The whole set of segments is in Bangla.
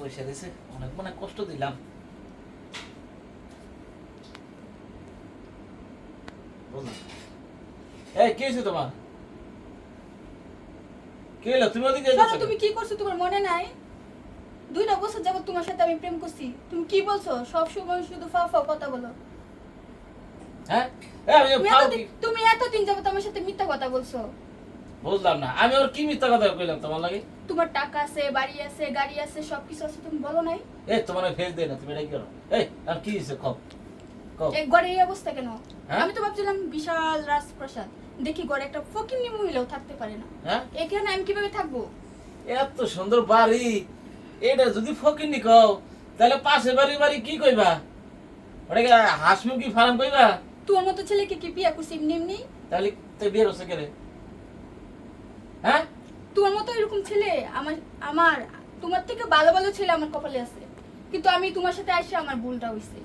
বসে দিছে অনেক মনে কষ্ট দিলাম। এই কি হয়েছে তোমার? কি হলো? তুমি ওদিকে তুমি কি করছ তোমার মনে নাই? দুইটা বছর যাবত তোমার সাথে আমি প্রেম করছি। তুমি কি বলছো? সব সময় শুধু ফা ফা কথা বলো। হ্যাঁ? তুমি এতদিন যাবত আমার সাথে মিথ্যা কথা বলছো। বুঝলাম না। আমি ওর কি মিথ্যা কথা কইলাম তোমার লাগে? তোমার টাকা আছে বাড়ি আছে গাড়ি আছে সবকিছু আছে তুমি বলো নাই? এই তোমার ফেস দেয় না তুমি এটা কি করো? এই আর কি কও কও। এই এই অবস্থা কেন? হ্যাঁ? আমি তো ভাবছিলাম বিশাল রাজপ্রাসাদ। দেখি ঘরে একটা ফকিন্নি মহিলাও থাকতে পারে না। হ্যাঁ? এখানে আমি কীভাবে থাকব? এত সুন্দর বাড়ি এটা যদি ফকিনি কও তাহলে পাশে বাড়ি বাড়ি কি কইবা? ওটা কি হাঁস মুরগি ফার্ম কইবা? তোর মতো ছেলেকে কি বিয়া করছি এমনি এমনি? তাহলে তো বিয়ের হচ্ছে কেন হ্যাঁ? তোর মতো এরকম ছেলে আমার আমার তোমার থেকে ভালো ভালো ছেলে আমার কপালে আছে। কিন্তু আমি তোমার সাথে আসে আমার ভুলটা হইছে।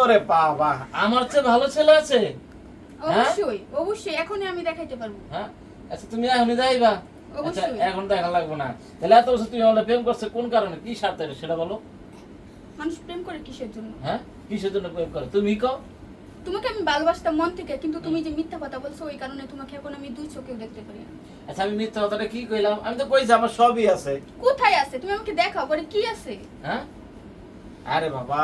ওরে বাবা আমার চেয়ে ভালো ছেলে আছে? অবশ্যই অবশ্যই এখনই আমি দেখাইতে পারব। হ্যাঁ? আচ্ছা তুমি এখনই যাইবা? আচ্ছা অবশ্যই। এখন দেখা লাগবে না। তাহলে এত বছর তুমি প্রেম করছ কোন কারণে? কি স্বার্থে সেটা বলো। মানুষ প্রেম করে কিসের জন্য? হ্যাঁ? কিসের জন্য প্রেম করে? তুমি কও। তোমাকে আমি ভালোবাসতাম মন থেকে কিন্তু তুমি যে মিথ্যা কথা বলছো ওই কারণে তোমাকে এখন আমি দুই চোখেও দেখতে পারি না। আচ্ছা আমি মিথ্যা কথাটা কি কইলাম? আমি তো কইছি আমার সবই আছে। কোথায় আছে? তুমি আমাকে দেখাও পরে কি আছে? হ্যাঁ? আরে বাবা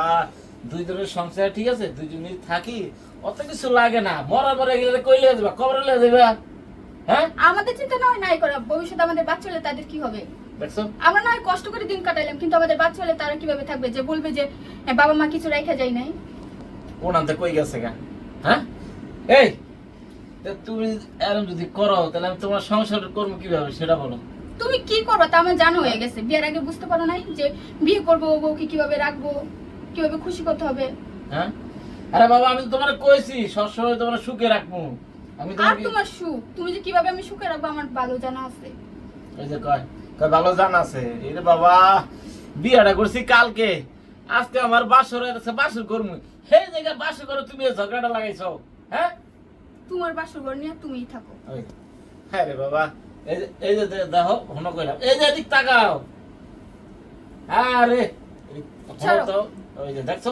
দুইজনের সংসার ঠিক আছে দুইজনে থাকি অত কিছু লাগে না। মরার পরে গেলে কইলে যাবা? কবরে লয়ে যাবা হ্যাঁ? আমাদের চিন্তা নয় নাই করা ভবিষ্যতে আমাদের বাচ্চা হলে তাদের কি হবে? আমরা নয় কষ্ট করে দিন কাটাইলাম কিন্তু আমাদের বাচ্চা হলে তারা কীভাবে থাকবে? যে বলবে যে হ্যাঁ, বাবা মা কিছু রেখে যায় নাই। আনতে কই গেছে গা? হ্যাঁ? এই তুমি এরকম যদি করো তাহলে আমি তোমার সংসার করব কীভাবে সেটা বলো। তুমি কি করবে? তা আমার জানা হয়ে গেছে। বিয়ের আগে বুঝতে পারো নাই যে বিয়ে করব বউকে কীভাবে রাখব কীভাবে খুশি করতে হবে। হ্যাঁ? আরে বাবা আমি তো তোমার কইছি সবসময় তোমার সুখে রাখব। আমি আর তোমার সুখ? তুমি যে কীভাবে আমি সুখে রাখব আমার ভালো জানা আছে। এই যে কয় কয় ভালো জান আছে। এই বাবা বিয়াটা করছি কালকে। আজকে আমার বাসর আছে বাসর করমু। সেই জায়গায় বাসর করে তুমি ঝগড়াটা লাগাইছো হ্যাঁ? তোমার বাসর ঘর নিয়ে তুমিই থাকো। হ্যাঁ রে বাবা এই যে দেখো হন কইলাম। এই যে এদিক তাকাও। আরে ওই যে দেখছ?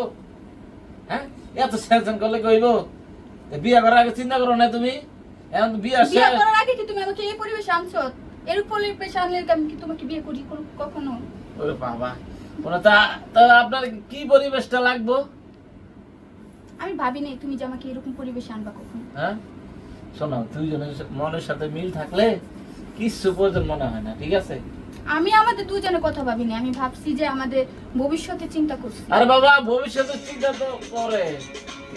হ্যাঁ? এত সেনশন করলে কইব। বিয়া করার আগে চিন্তা করো না তুমি। এখন বিয়া বিয়ে করার আগে কি তুমি আমাকে এই পরিবেশে আনছো? এর পরিবেশে আনলে আমি কি তোমাকে বিয়ে করি কখনো? ওরে বাবা তা আপনার কি পরিবেশটা লাগবো? আমি ভাবি নাই তুমি যে আমাকে এরকম পরিবেশে আনবা কখন। হ্যাঁ? শোনো দুইজনের মনের সাথে মিল থাকলে কিচ্ছু প্রয়োজন মনে হয় না ঠিক আছে? আমি আমাদের দুজনের কথা ভাবিনি আমি ভাবছি যে আমাদের ভবিষ্যতে চিন্তা করছি। আরে বাবা ভবিষ্যতে চিন্তা তো করে